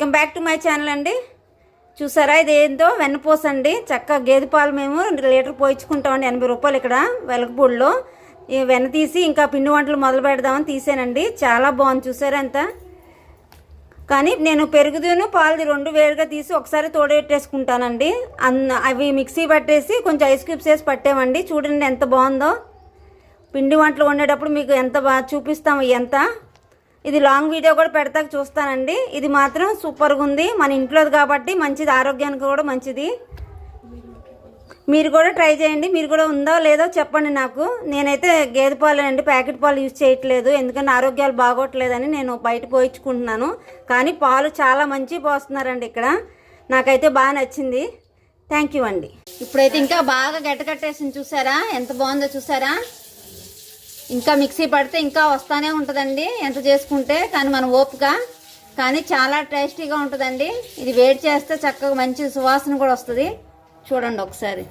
Welcome back to my channel అండి. చూసారా ఇది ఏందో వెన్నపూస అండి. చక్కగా గేదె పాలు మేము లీటర్ పోయించుకుంటామండి ఎనభై రూపాయలు ఇక్కడ వెలగపూడిలో. ఈ వెన్న తీసి ఇంకా పిండి వంటలు మొదలు పెడదామని తీసానండి. చాలా బాగుంది చూసారా ఎంత? కానీ నేను పెరుగుదూను పాలు రెండు వేరుగా తీసి ఒకసారి తోడెట్టేసుకుంటానండి. అన్న అవి మిక్సీ పట్టేసి కొంచెం ఐస్ క్యూబ్స్ వేసి పట్టామండి. చూడండి ఎంత బాగుందో. పిండి వంటలు వండేటప్పుడు మీకు ఎంత బాగా చూపిస్తాము ఎంత? ఇది లాంగ్ వీడియో కూడా పెడతాక చూస్తానండి. ఇది మాత్రం సూపర్గా ఉంది మన ఇంట్లోది కాబట్టి మంచిది. ఆరోగ్యానికి కూడా మంచిది. మీరు కూడా ట్రై చేయండి. మీరు కూడా ఉందో లేదో చెప్పండి నాకు. నేనైతే గేదె పాలు అండి ప్యాకెట్ పాలు యూజ్ చేయట్లేదు. ఎందుకంటే ఆరోగ్యాలు బాగోట్లేదని నేను బయట పోయించుకుంటున్నాను. కానీ పాలు చాలా మంచి పోస్తున్నారండి ఇక్కడ. నాకైతే బాగా నచ్చింది. థ్యాంక్ యూ అండి. ఇప్పుడైతే ఇంకా బాగా గట్టకట్టేసింది చూసారా? ఎంత బాగుందో చూసారా? ఇంకా మిక్సీ పడితే ఇంకా వస్తానే ఉంటుందండి. ఎంత చేసుకుంటే కానీ మన ఓపిక. కానీ చాలా టేస్టీగా ఉంటుందండి. ఇది వేడి చేస్తే చక్కగా మంచి సువాసన కూడా వస్తుంది. చూడండి ఒకసారి.